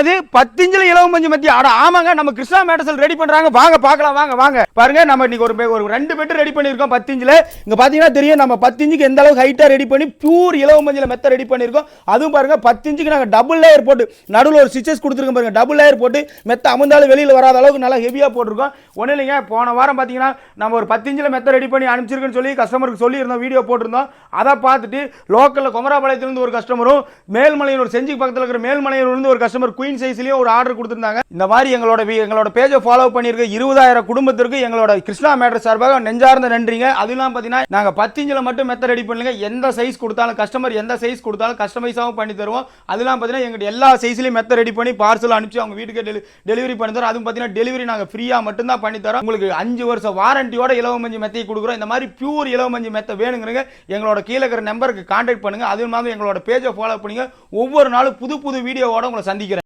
அது பத்திஞ்சில் இலவம் பஞ்சு மத்தி. அட ஆமாங்க நம்ம கிருஷ்ணா மேட்டசல் ரெடி பண்றாங்க. வாங்க பார்க்கலாம் வாங்க வாங்க. பாருங்க நம்ம இன்னைக்கு ஒரு ஒரு ரெண்டு பெட்டு ரெடி பண்ணியிருக்கோம் பத்திஞ்சில். இங்க பாத்தீங்கன்னா தெரியும் நம்ம பத்திஞ்சுக்கு எந்த அளவுக்கு ஹைட்டா ரெடி பண்ணி பியூர் இலவம் பஞ்சில் மெத்த ரெடி பண்ணியிருக்கோம். அதுவும் பாருங்க பத்திஞ்சுக்கு நாங்க டபுள் லேயர் போட்டு நடுவில் ஒரு ஸ்டிச்சஸ் கொடுத்துருக்கோம் பாருங்க. டபுள் லேயர் போட்டு மெத்த அமர்ந்தாலும் வெளியில வராத அளவுக்கு நல்லா ஹெவியா போட்டிருக்கோம். ஒன்றும் இல்லைங்க போன வாரம் பாத்தீங்கன்னா நம்ம ஒரு பத்திஞ்சில் மெத்த ரெடி பண்ணி அனுப்பிச்சிருக்குன்னு சொல்லி கஸ்டமருக்கு சொல்லியிருந்தோம் வீடியோ போட்டிருந்தோம். அதை பார்த்துட்டு லோக்கலில் குமராபாளையத்துலேருந்து ஒரு கஸ்டமரும் மேல்மலையூர் செஞ்சி பக்கத்தில் இருக்கிற மேல்மலையூர்லேருந்து ஒரு கஸ்டமர் குயின் சைஸ்லேயே ஒரு ஆர்டர் கொடுத்துருந்தாங்க. இந்த மாதிரி எங்களோட எங்களோட பேஜை ஃபாலோ பண்ணியிருக்க. இருபதாயிரம் குடும்பத்திற்கு எங்களோட கிருஷ்ணா மேட்டர் சார்பாக நெஞ்சார்ந்த நன்றிங்க. அதுலாம் பார்த்தீங்கன்னா நாங்கள் பத்திஞ்சில் மட்டும் மெத்த ரெடி பண்ணுங்க எந்த சைஸ் கொடுத்தாலும் கஸ்டமர் எந்த சைஸ் கொடுத்தாலும் கஸ்டமைஸாகவும் பண்ணி தருவோம். அதெல்லாம் பார்த்தீங்கன்னா எங்களுக்கு எல்லா சைஸ்லையும் மெத்த ரெடி பண்ணி பார்சல் அனுப்பிச்சு அவங்க வீட்டுக்கு டெலி டெலிவரி பண்ணி தரோம் அதுவும் பார்த்தீங்கன்னா டெலிவரி நாங்கள் ஃப்ரீயாக மட்டும்தான் பண்ணி தரோம். உங்களுக்கு அஞ்சு வருஷம் வாரண்டியோட இலவமஞ்சி மெத்தையை கொடுக்குறோம். இந்த மாதிரி பியூர் இலவமஞ்சி மெத்தை வேணுங்கிறங்க. எங்களோட கீழே இருக்கிற நம்பருக்கு கான்டாக்ட் பண்ணுங்க. அதுவும் இல்லாமல் எங்களோட பேஜை ஃபாலோ பண்ணுங்க. ஒவ்வொரு நாளும் புது புது வீடியோவோட உங்களை சந்திக்கிறேன்.